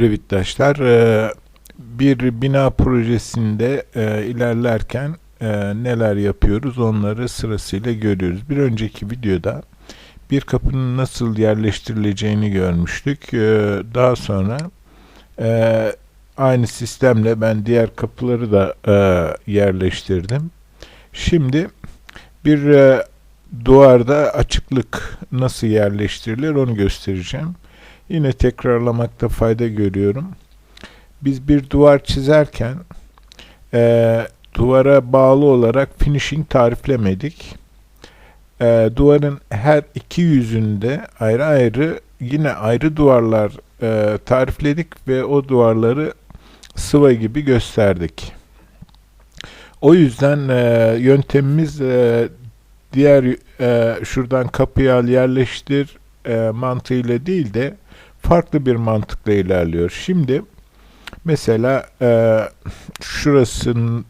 Revitdaşlar. Ee, Bir bina projesinde e, ilerlerken e, neler yapıyoruz onları sırasıyla görüyoruz. Bir önceki videoda bir kapının nasıl yerleştirileceğini görmüştük. Ee, Daha sonra e, aynı sistemle ben diğer kapıları da e, yerleştirdim. Şimdi bir e, duvarda açıklık nasıl yerleştirilir onu göstereceğim. Yine tekrarlamakta fayda görüyorum. Biz bir duvar çizerken e, duvara bağlı olarak finishing tariflemedik. E, duvarın her iki yüzünde ayrı ayrı yine ayrı duvarlar e, tarifledik ve o duvarları sıva gibi gösterdik. O yüzden e, yöntemimiz e, diğer e, şuradan kapıyı al yerleştir e, mantığıyla değil de farklı bir mantıkla ilerliyor. Şimdi mesela e, şurasını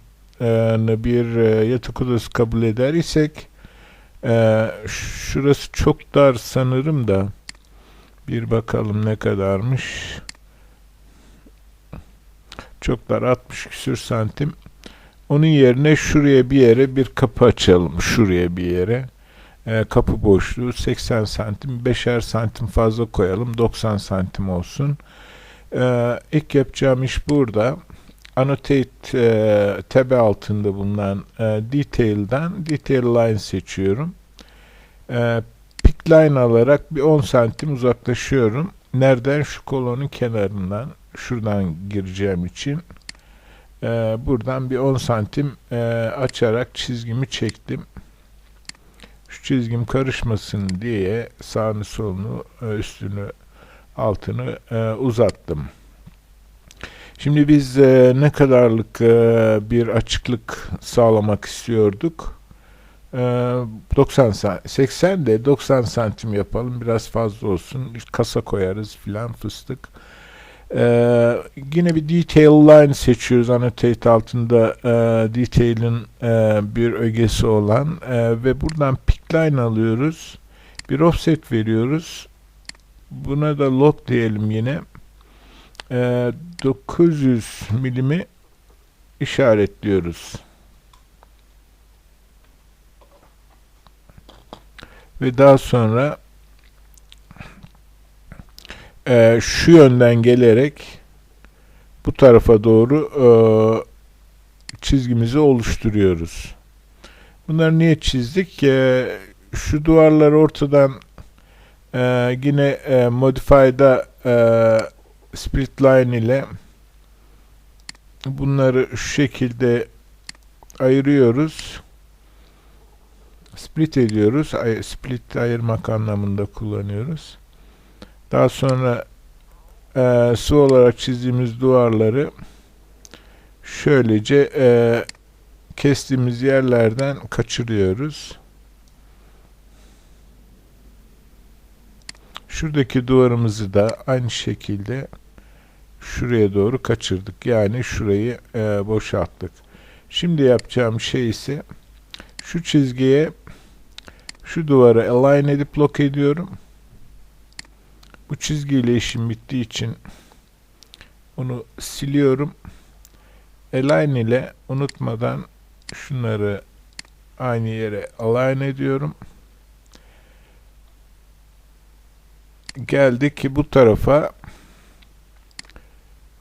bir e, yatak odası kabul eder isek e, şurası çok dar sanırım da bir bakalım ne kadarmış. Çok dar 60 küsür santim. Onun yerine şuraya bir yere bir kapı açalım. Şuraya bir yere. E, kapı boşluğu 80 santim. 5'er santim fazla koyalım. 90 santim olsun. E, ilk yapacağım iş burada. Annotate e, tabi altında bulunan e, Detail'dan Detail Line seçiyorum. E, Pick Line alarak bir 10 santim uzaklaşıyorum. Nereden? Şu kolonun kenarından. Şuradan gireceğim için. Ee, buradan bir 10 santim e, açarak çizgimi çektim. Şu çizgim karışmasın diye sağını solunu e, üstünü altını e, uzattım. Şimdi biz e, ne kadarlık bir açıklık sağlamak istiyorduk? E, 90 santim, 80 de 90 santim yapalım biraz fazla olsun. Kasa koyarız filan fıstık. Ee, yine bir detail line seçiyoruz annotate altında e, detail'in e, bir ögesi olan e, ve buradan pick line alıyoruz. Bir offset veriyoruz. Buna da log diyelim yine. E, 900 milimi işaretliyoruz. Ve daha sonra e, şu yönden gelerek bu tarafa doğru e, çizgimizi oluşturuyoruz. Bunları niye çizdik? E, şu duvarlar ortadan e, yine e, Modify'da e, split line ile bunları şu şekilde ayırıyoruz. Split ediyoruz. Split ayırmak anlamında kullanıyoruz. Daha sonra e, su olarak çizdiğimiz duvarları şöylece e, kestiğimiz yerlerden kaçırıyoruz. Şuradaki duvarımızı da aynı şekilde şuraya doğru kaçırdık. Yani şurayı e, boşalttık. Şimdi yapacağım şey ise şu çizgiye şu duvara align edip lock ediyorum. Bu çizgiyle işim bittiği için onu siliyorum. Align ile unutmadan şunları aynı yere align ediyorum. Geldik ki bu tarafa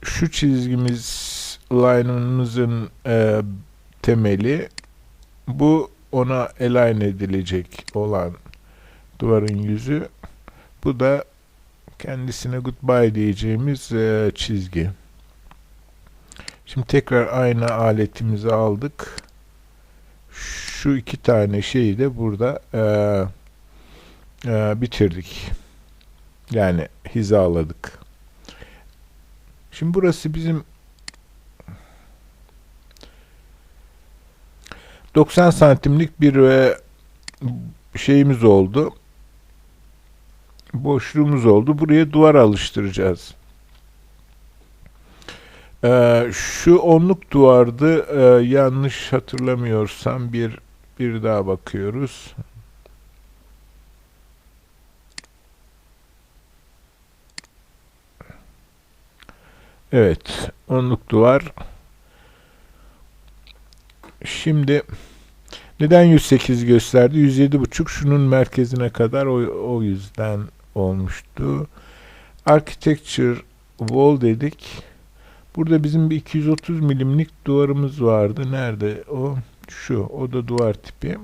şu çizgimiz line'ımızın e, temeli bu ona align edilecek olan duvarın yüzü bu da kendisine goodbye diyeceğimiz e, çizgi. Şimdi tekrar aynı aletimizi aldık. Şu iki tane şeyi de burada e, e, bitirdik. Yani hizaladık. Şimdi burası bizim 90 santimlik bir e, şeyimiz oldu boşluğumuz oldu. Buraya duvar alıştıracağız. Ee, şu onluk duvardı. Ee, yanlış hatırlamıyorsam bir bir daha bakıyoruz. Evet. Onluk duvar. Şimdi neden 108 gösterdi? 107.5 şunun merkezine kadar o, o yüzden olmuştu. Architecture wall dedik. Burada bizim bir 230 milimlik duvarımız vardı. Nerede o? Şu. O da duvar tipi.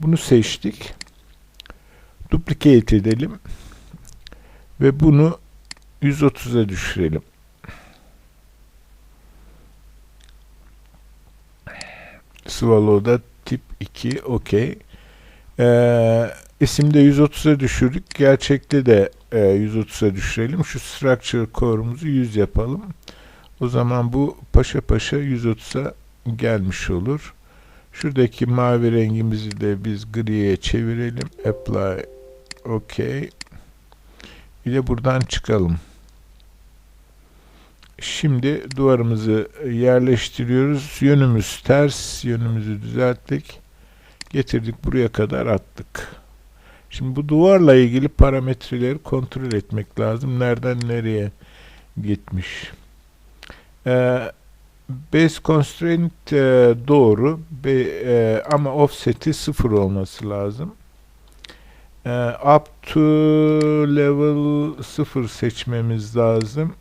Bunu seçtik. Duplicate edelim. Ve bunu 130'a düşürelim. Swallow'da tip 2 okey. Ee, isimde 130'a düşürdük. Gerçekte de e, 130'a düşürelim. Şu structure core'umuzu 100 yapalım. O zaman bu paşa paşa 130'a gelmiş olur. Şuradaki mavi rengimizi de biz griye çevirelim. Apply. OK. Bir de buradan çıkalım. Şimdi duvarımızı yerleştiriyoruz. Yönümüz ters. Yönümüzü düzelttik. Getirdik buraya kadar attık. Şimdi bu duvarla ilgili parametreleri kontrol etmek lazım. Nereden nereye gitmiş. Ee, base constraint e, doğru Be, e, ama offset'i sıfır olması lazım. Ee, up to level 0 seçmemiz lazım.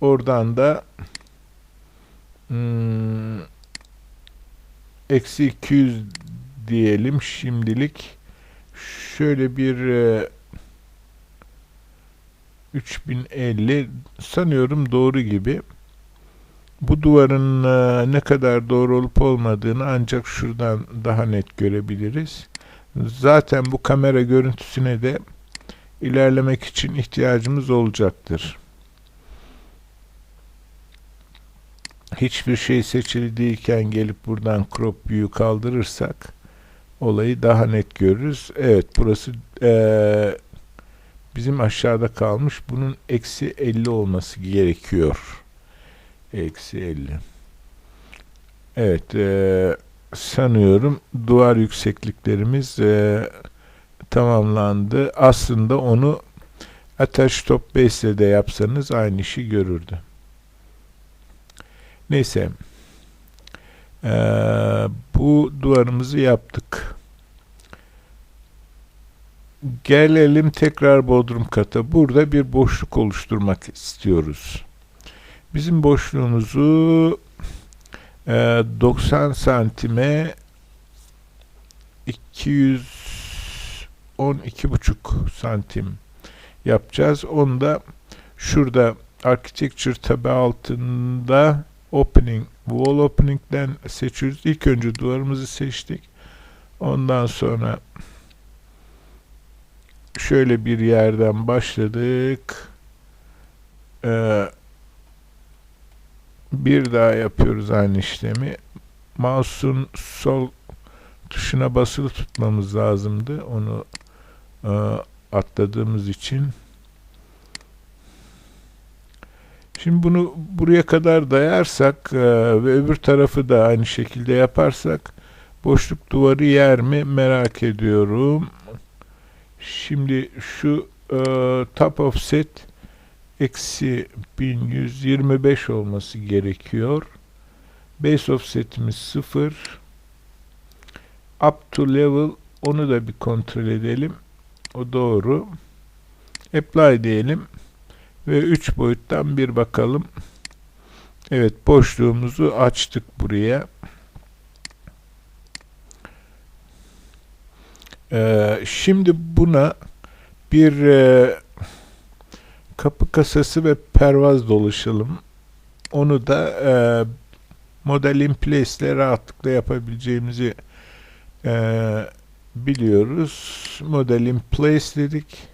Oradan da hmm, eksi 200 diyelim şimdilik. Şöyle bir e, 3050 sanıyorum doğru gibi. Bu duvarın e, ne kadar doğru olup olmadığını ancak şuradan daha net görebiliriz. Zaten bu kamera görüntüsüne de ilerlemek için ihtiyacımız olacaktır. Hiçbir şey seçili değilken gelip buradan crop view'yu kaldırırsak olayı daha net görürüz. Evet burası ee, bizim aşağıda kalmış. Bunun eksi 50 olması gerekiyor. Eksi 50. Evet e, sanıyorum duvar yüksekliklerimiz e, tamamlandı. Aslında onu Attach Top Base ile de yapsanız aynı işi görürdü. Neyse. Ee, bu duvarımızı yaptık. Gelelim tekrar bodrum kata. Burada bir boşluk oluşturmak istiyoruz. Bizim boşluğumuzu e, 90 santime 212,5 santim yapacağız. Onu da şurada architecture tabi altında opening, wall opening'den seçiyoruz. İlk önce duvarımızı seçtik. Ondan sonra şöyle bir yerden başladık. Ee, bir daha yapıyoruz aynı işlemi. Mouse'un sol tuşuna basılı tutmamız lazımdı. Onu e, atladığımız için. Şimdi bunu buraya kadar dayarsak e, ve öbür tarafı da aynı şekilde yaparsak boşluk duvarı yer mi merak ediyorum. Şimdi şu e, top offset eksi 1125 olması gerekiyor. Base offsetimiz 0. Up to level onu da bir kontrol edelim. O doğru. Apply diyelim ve 3 boyuttan bir bakalım. Evet boşluğumuzu açtık buraya. Ee, şimdi buna bir e, kapı kasası ve pervaz dolaşalım. Onu da e, model in rahatlıkla yapabileceğimizi e, biliyoruz. Model in place dedik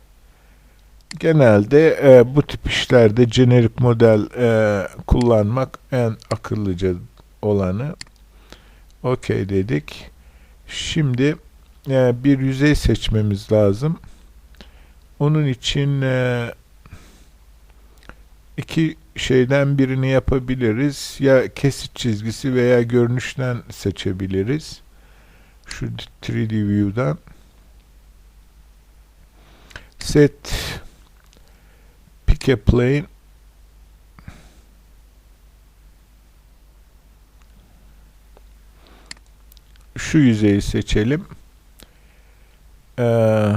genelde e, bu tip işlerde jenerik model e, kullanmak en akıllıca olanı. Okey dedik. Şimdi e, bir yüzey seçmemiz lazım. Onun için e, iki şeyden birini yapabiliriz. Ya kesit çizgisi veya görünüşten seçebiliriz. Şu 3D View'dan. Set Pick a Plane şu yüzeyi seçelim. Ee,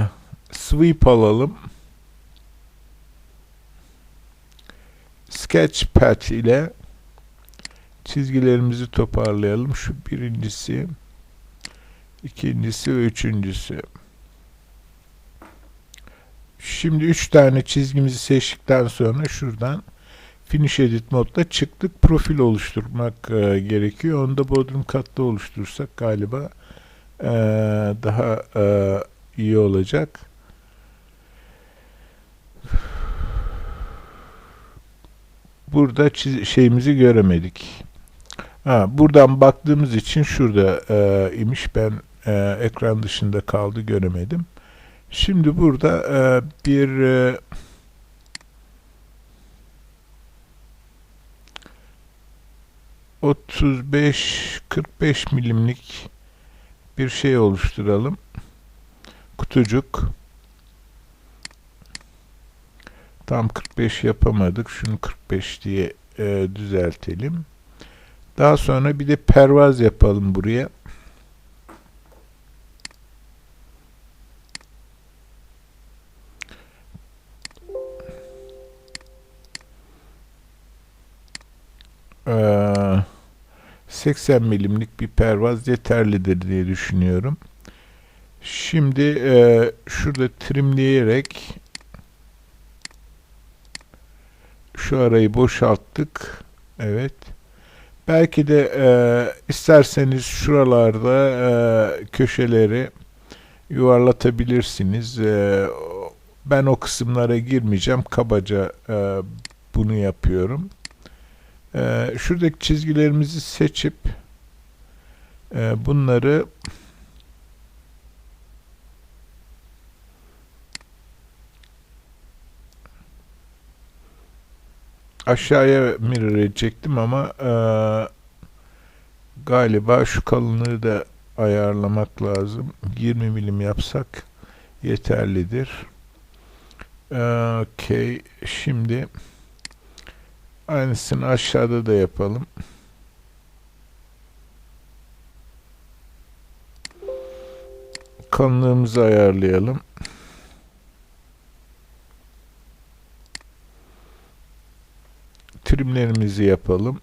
sweep alalım. Sketchpad ile çizgilerimizi toparlayalım. Şu birincisi, ikincisi ve üçüncüsü. Şimdi üç tane çizgimizi seçtikten sonra şuradan Finish Edit modda çıktık. Profil oluşturmak e, gerekiyor. Onu da Bodrum katta oluşturursak galiba e, daha e, iyi olacak. Burada şeyimizi göremedik. Ha, buradan baktığımız için şurada e, imiş. Ben e, ekran dışında kaldı göremedim. Şimdi burada e, bir e, otuz beş kırk beş milimlik bir şey oluşturalım. Kutucuk. Tam 45 yapamadık. Şunu 45 diye e, düzeltelim. Daha sonra bir de pervaz yapalım buraya. Ee, 80 milimlik bir pervaz yeterlidir diye düşünüyorum. Şimdi e, şurada trimleyerek şu arayı boşalttık. Evet. Belki de e, isterseniz şuralarda e, köşeleri yuvarlatabilirsiniz. E, ben o kısımlara girmeyeceğim. Kabaca e, bunu yapıyorum. E, şuradaki çizgilerimizi seçip e, bunları aşağıya mirror edecektim ama e, galiba şu kalınlığı da ayarlamak lazım. 20 milim yapsak yeterlidir. E, Okey. Şimdi aynısını aşağıda da yapalım. Kalınlığımızı ayarlayalım. Trimlerimizi yapalım.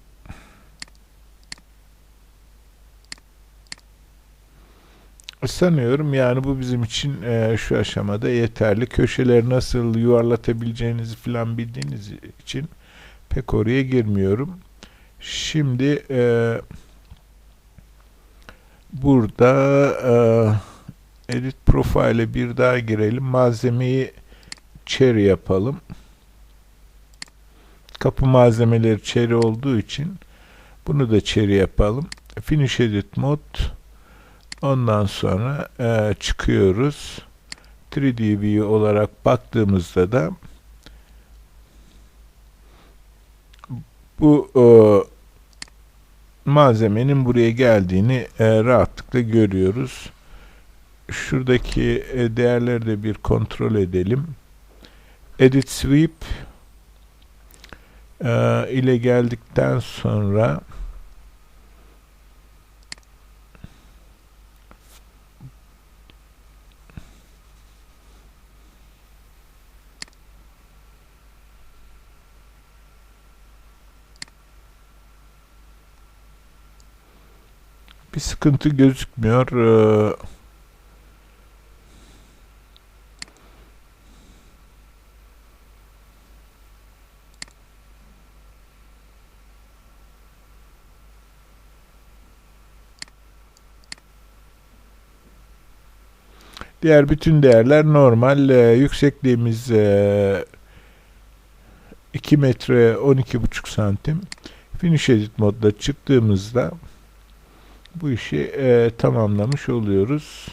Sanıyorum yani bu bizim için e, şu aşamada yeterli. Köşeleri nasıl yuvarlatabileceğinizi falan bildiğiniz için pek oraya girmiyorum. Şimdi e, burada e, Edit Profile'e bir daha girelim. Malzemeyi cherry yapalım kapı malzemeleri çeri olduğu için bunu da çeri yapalım. Finish Edit Mod ondan sonra e, çıkıyoruz. 3D View olarak baktığımızda da bu e, malzemenin buraya geldiğini e, rahatlıkla görüyoruz. Şuradaki e, değerleri de bir kontrol edelim. Edit Sweep e, ile geldikten sonra bir sıkıntı gözükmüyor. Ee, Diğer bütün değerler normal. E, yüksekliğimiz e, 2 metre 12,5 santim. Finish Edit modda çıktığımızda bu işi e, tamamlamış oluyoruz.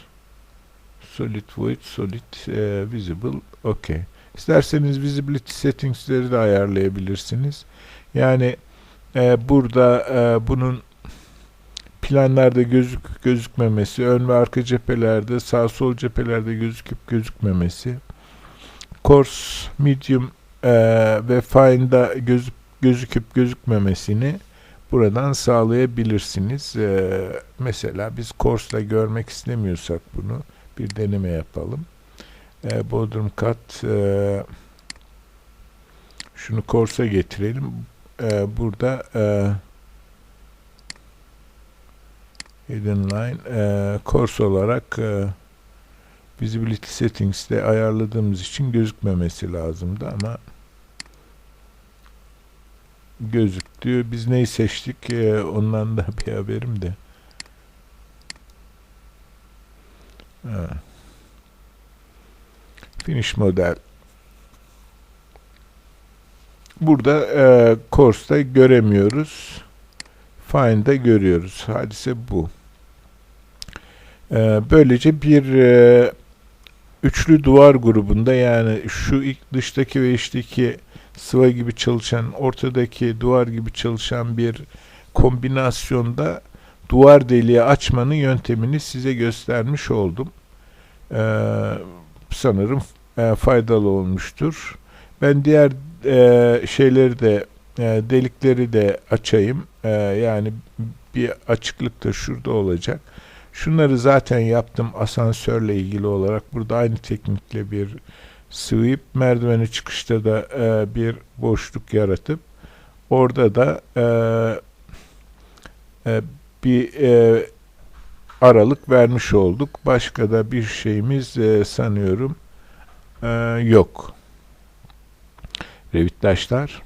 Solid Void, Solid e, Visible, OK. İsterseniz Visibility Settings'leri de ayarlayabilirsiniz. Yani e, burada e, bunun planlarda gözük gözükmemesi, ön ve arka cephelerde, sağ sol cephelerde gözüküp gözükmemesi, coarse, medium e, ve fine'da gözük, gözüküp gözükmemesini buradan sağlayabilirsiniz. Ee, mesela biz Course'da görmek istemiyorsak bunu bir deneme yapalım. Ee, Bodrum kat e, şunu Course'a getirelim. Ee, burada e, Hidden Line e, Course olarak e, Visibility Settings'te ayarladığımız için gözükmemesi lazımdı ama gözüktü. Biz neyi seçtik? Ee, ondan da bir haberim de. Ha. Finish model. Burada e, Course'da göremiyoruz. Find'da görüyoruz. Hadise bu. E, böylece bir e, üçlü duvar grubunda yani şu ilk dıştaki ve içteki sıva gibi çalışan, ortadaki duvar gibi çalışan bir kombinasyonda duvar deliği açmanın yöntemini size göstermiş oldum. Ee, sanırım e, faydalı olmuştur. Ben diğer e, şeyleri de e, delikleri de açayım. E, yani bir açıklık da şurada olacak. Şunları zaten yaptım asansörle ilgili olarak. Burada aynı teknikle bir sweep merdiveni çıkışta da e, bir boşluk yaratıp orada da e, e, bir aralık vermiş olduk. Başka da bir şeyimiz sanıyorum yok. Revittaşlar.